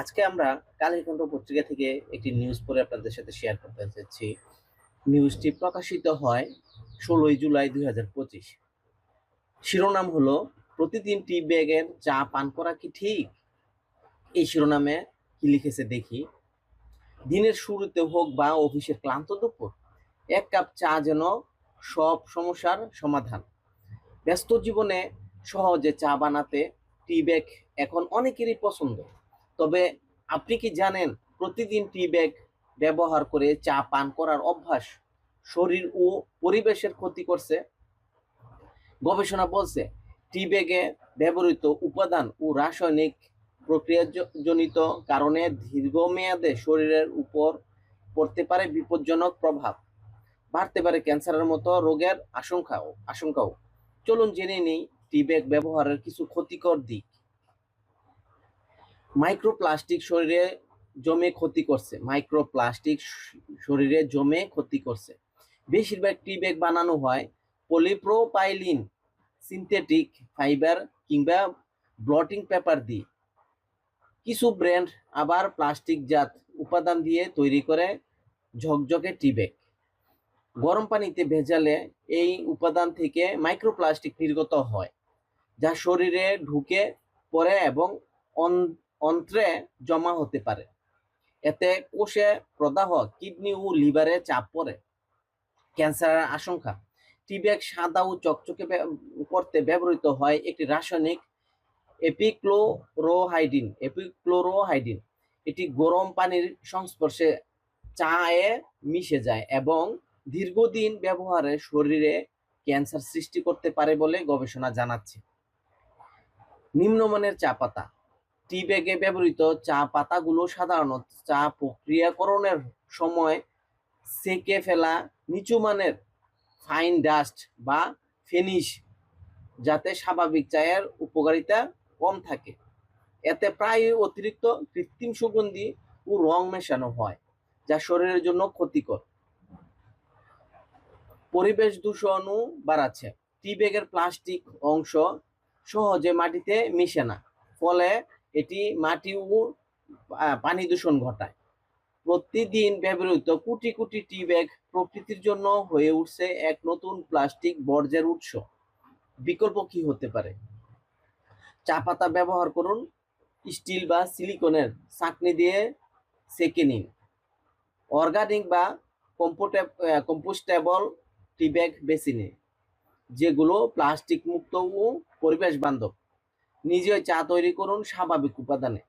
আজকে আমরা কালীকণ্ঠ পত্রিকা থেকে একটি নিউজ পড়ে আপনাদের সাথে শেয়ার করতে চাচ্ছি নিউজটি প্রকাশিত হয় ষোলোই জুলাই দুই হাজার পঁচিশ। শিরোনাম হলো, প্রতিদিন টি ব্যাগের চা পান করা কি ঠিক? এই শিরোনামে কি লিখেছে দেখি। দিনের শুরুতে হোক বা অফিসের ক্লান্ত দুপুর, এক কাপ চা যেন সব সমস্যার সমাধান। ব্যস্ত জীবনে সহজে চা বানাতে টি ব্যাগ এখন অনেকেরই পছন্দ। তবে আপনি কি জানেন প্রতিদিন টি ব্যাগ ব্যবহার করে চা পান করার অভ্যাস শরীর ও পরিবেশের ক্ষতি করছে? গবেষণা বলছে টি ব্যাগে ব্যবহৃত উপাদান ও রাসায়নিক প্রক্রিয়াজনিত কারণে দীর্ঘমেয়াদে শরীরের উপর পড়তে পারে বিপজ্জনক প্রভাব। বাড়তে পারে ক্যান্সারের মতো রোগের আশঙ্কাও আশঙ্কাও। চলুন জেনে নেই টি ব্যাগ ব্যবহারের কিছু ক্ষতিকর দিক। মাইক্রোপ্লাস্টিক শরীরে জমে ক্ষতি করছে। মাইক্রোপ্লাস্টিক শরীরে জমে ক্ষতি করছে। বেশিরভাগ টি ব্যাগ বানানো হয় পলিপ্রোপাইলিন, সিনথেটিক ফাইবার কিংবা ব্লটিং পেপার দিয়ে। কিছু ব্র্যান্ড আবার প্লাস্টিক জাত উপাদান দিয়ে তৈরি করে ঝকঝকে টি ব্যাগ। গরম পানিতে ভেজালে এই উপাদান থেকে মাইক্রোপ্লাস্টিক নির্গত হয়, যা শরীরে ঢুকে পড়ে এবং অন্ত্রে জমা হতে পারে। এতে কোষে প্রদাহ, কিডনি ও লিভারে চাপ পড়ে। ক্যান্সারের আশঙ্কা টি ব্যাগ সাদা ও চকচকে করতে ব্যবহৃত হয় একটি রাসায়নিক এপিক্লোরোহাইডিন এপিক্লোরোহাইডিন। এটি গরম পানির সংস্পর্শে চায়ে মিশে যায় এবং দীর্ঘদিন ব্যবহারে শরীরে ক্যান্সার সৃষ্টি করতে পারে বলে গবেষণা জানাচ্ছে। নিম্নমানের চা পাতা টি ব্যাগে ব্যবহৃত চা পাতাগুলো সাধারণত চা প্রক্রিয়াকরণের সময় সেকে ফেলা, নিচু মানের ফাইন ডাস্ট বা ফিনিশ যাতে স্বাভাবিক চায়ের উপকারিতা কম থাকে। এতে প্রায় অতিরিক্ত কৃত্রিম সুগন্ধি ও রং মেশানো হয়, যা শরীরের জন্য ক্ষতিকর। পরিবেশ দূষণও বাড়াচ্ছে। টি ব্যাগের প্লাস্টিক অংশ সহজে মাটিতে মিশে না, ফলে এটি মাটি ও পানি দূষণ ঘটায়। প্রতিদিন ব্যবহৃত কোটি কোটি টি ব্যাগ প্রকৃতির জন্য হয়ে উঠছে এক নতুন প্লাস্টিক বর্জ্যের উৎস। বিকল্প কি হতে পারে? চা পাতা ব্যবহার করুন, স্টিল বা সিলিকনের চাকনি দিয়ে সেকে নিন। অর্গানিক বা কম্পোটে কম্পোস্টেবল টি ব্যাগ বেছে নিন, যেগুলো প্লাস্টিক মুক্ত ও পরিবেশ বান্ধব। নিজে চা তৈরি করুন স্বাভাবিক উপাদানে।